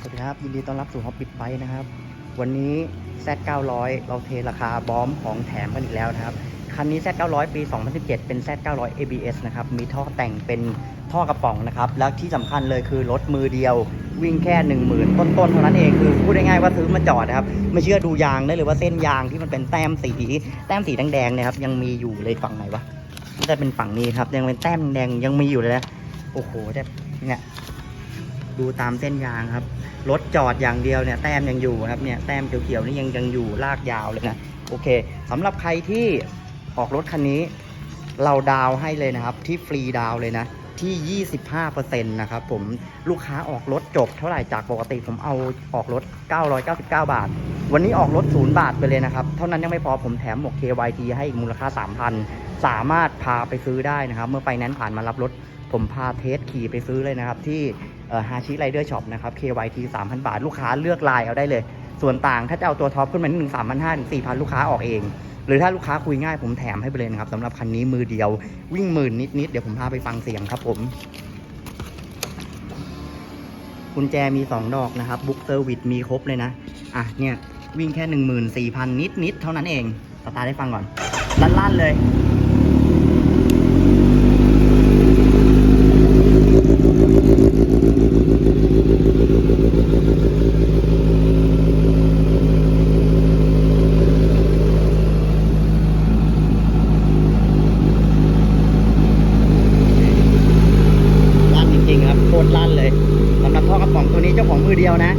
สวัสดีครับ ยินดีต้อนรับสู่ฮอปปิดไบนะครับ วันนี้ Z900 เราเทราคาบอมของแถมกันอีกแล้วนะครับ คันนี้ Z900 ปี 2017 เป็น Z900 ABS นะครับ มีท่อแต่งเป็นท่อกระป๋องนะครับ แล้วที่สำคัญเลยคือรถมือเดียววิ่งแค่ 10,000 ต้นๆเท่านั้นเองคือพูดง่ายๆว่าซื้อมาจอดนะครับ ไม่เชื่อดูยางได้เลยว่าเส้นยางที่มันเป็นแต้มสีแต้มสีแดงๆเนี่ยครับยังมีอยู่เลยฝั่งไหนวะน่าจะเป็นฝั่งนี้ครับยังเป็นแต้มแดงยังมีอยู่เลยนะโอ้โหแต่เนี่ย ดูตามเส้นยางครับ รถจอดอย่างเดียวเนี่ยแต้มยังอยู่ครับเนี่ยแต้มเขียวๆนี่ยังยังอยู่ลากยาวเลยนะโอเคสำหรับใครที่ออกรถคันนี้ เราดาวให้เลยนะครับ ที่ฟรีดาวเลยนะที่ 25%นะครับผมลูกค้าออกรถจบเท่าไหร่จากปกติผมเอาออกรถ 999 บาท วันนี้ออกรถ 0 บาทไปเลยนะครับ เท่านั้นยังไม่พอผมแถมหมวก KYT ให้อีกมูลค่า 3,000 สามารถพาไปซื้อได้นะครับ เมื่อไปนั้นผ่านมารับรถ ผมพาเทสขี่ไปซื้อเลยนะครับ ที่ ฮาชิไรเดอร์ช็อปนะครับ KYT 3,000 บาท ลูกค้าเลือกลายเอาได้เลย ส่วนต่างถ้าจะเอาตัวท็อปขึ้นมาหนึ่ง3,500ถึง4,000ลูกค้าออกเอง หรือถ้าลูกค้าคุยง่ายผมแถมให้ไปเลยนะครับสำหรับคันนี้มือเดียววิ่งหมื่นนิดๆเดี๋ยวผมพาไปฟังเสียงครับผมกุญแจมี 2 ดอกนะครับบุ๊กเซอร์วิสมีครบเลยนะ อะเนี่ย วิ่งแค่ 14,000 นิด ๆ เท่านั้นเอง สตาร์ทให้ฟังก่อนลั่น ๆ เลย ลั่นจริงๆครับโคตรลั่นเลยสำหรับท่อกระป๋องตัวนี้เจ้าของมือเดียวนะ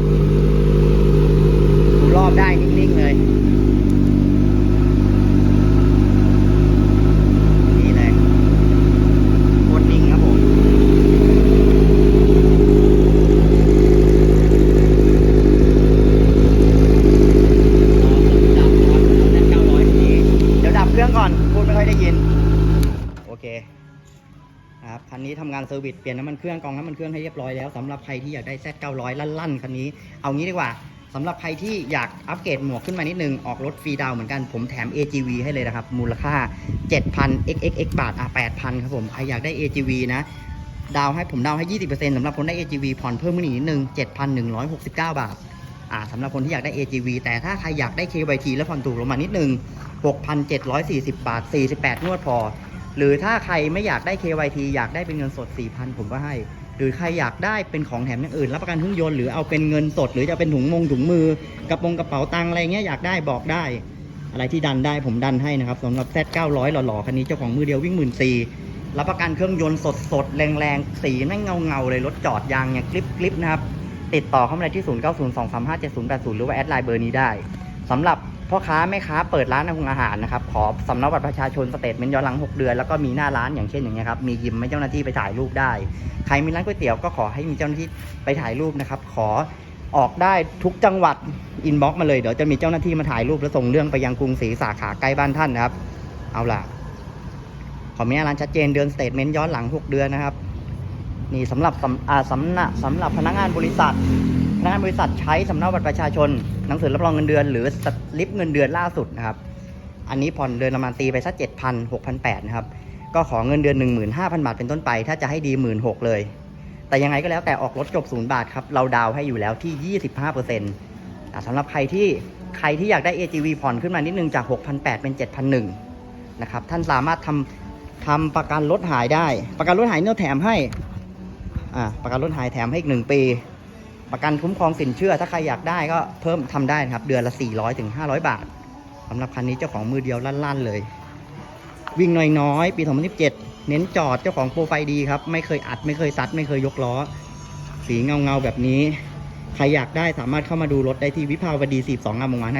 ดูรอบได้นิ่งๆเลยดีเลยโคตรนิ่งครับผมเดี๋ยวดับเครื่องก่อนพูดไม่ค่อยได้ยิน โอเค ครับคันนี้ทำงานเซอร์วิสเปลี่ยนน้ำมันเครื่องกองน้ำมันเครื่องให้เรียบร้อยแล้วสำหรับใครที่อยากได้ Z900 ลั่นๆคันนี้เอางี้ดีกว่าสำหรับใครที่อยากอัปเกรดหมวกขึ้นมานิดนึง ออกรถฟรีดาวเหมือนกันผมแถม AGV ให้เลยนะครับ มูลค่า 7,000 xxx บาทอะ8,000 ครับผม ใครอยากได้ AGV นะ ดาวให้ผมดาวให้ 20%สำหรับคนได้ AGV ผ่อนเพิ่มขึ้นอีกนิดนึง 7,169 บาทอ่าสำหรับคนที่อยากได้ AGV แต่ถ้าใครอยากได้ KYT แล้วผ่อนถูกลงมานิดนึง 6,740 บาท 48 นวดพอ หรือถ้าใครไม่อยากได้ KYT อยากได้เป็นเงินสด 4,000 ผมก็ให้ หรือใครอยากได้เป็นของแถมอย่างอื่น รับประกันเครื่องยนต์หรือเอาเป็นเงินสด หรือจะเป็นถุงมงถุงมือกระโปรงกระเป๋าตังค์อะไรเงี้ยอยากได้บอกได้ อะไรที่ดันได้ผมดันให้นะครับสำหรับ Z900 หล่อๆคันนี้เจ้าของมือเดียววิ่งหมื่นสี่รับประกันเครื่องยนต์สดๆแรงๆสีแม่งเงาๆเลยรถจอดยางเนี่ยกริบๆนะครับติดต่อเข้ามาได้ที่ 0902357080 หรือว่าแอดไลน์เบอร์นี้ได้สำหรับ พ่อค้าแม่ค้าเปิดร้านอาหารอาหารนะครับขอสำเนาบัตรประชาชนสเตทเมนต์ย้อนหลัง 6 เดือนแล้วก็มีหน้าร้านอย่างเช่นอย่างเงี้ยครับมียิมให้เจ้าหน้าที่ไปถ่ายรูปได้ ใครมีร้านก๋วยเตี๋ยวก็ขอให้มีเจ้าหน้าที่ไปถ่ายรูปนะครับขอออกได้ทุกจังหวัดอินบ็อกมาเลยเดี๋ยวจะมีเจ้าหน้าที่มาถ่ายรูปแล้วส่งเรื่องไปยังกรุงศรีสาขาใกล้บ้านท่านนะครับ เอาล่ะขอมีหน้าร้านชัดเจนเดือนสเตทเมนต์ย้อนหลัง 6 เดือนนะครับนี่สำหรับสำอ่าสำนักสำหรับพนักงานบริษัท พนักงานบริษัทใช้สำเนาบัตรประชาชน หนังสือรับรองเงินเดือน หรือสลิปเงินเดือนล่าสุดนะครับ อันนี้ผ่อนเดือนประมาณตีไปสักเจ็ดพันหกพันแปดนะครับ ก็ขอเงินเดือน15,000บาทเป็นต้นไป ถ้าจะให้ดี1 6ื่นเลย แต่ยังไงก็แล้วแต่ออกรถจบศูนย์บาทครับ เราดาวให้อยู่แล้วที่25%แต่สำหรับใครที่ใครที่อยากได้ AGV ผ่อนขึ้นมานิดนึงจาก6,800เป็น7,100นะครับ ท่านสามารถทำทำประกันรถหายได้ ประกันรถหายเนี่ยแถมให้ อ่า ประกันรถหายแถมให้อีกหนึ่งปี ประกันคุ้มครองสินเชื่อ ถ้าใครอยากได้ก็เพิ่มทำได้นะครับ เดือนละ 400ถึง500 บาทสำหรับคันนี้เจ้าของมือเดียวลั่นๆเลย วิ่งน้อยๆ ปี 2017 เน้นจอดเจ้าของโปรไฟล์ดีครับ ไม่เคยอัดไม่เคยซัด ไม่เคยยกล้อ สีเงาๆแบบนี้ ใครอยากได้สามารถเข้ามาดูรถได้ที่วิภาวดี 42งามวงวาน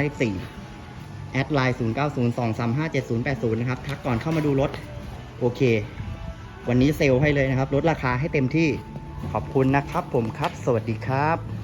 54 แอดไลน์ 0902357080 นะครับ ทักก่อนเข้ามาดูรถ โอเค วันนี้เซลล์ให้เลยนะครับ ลดราคาให้เต็มที่ ขอบคุณนะครับผมครับ สวัสดีครับ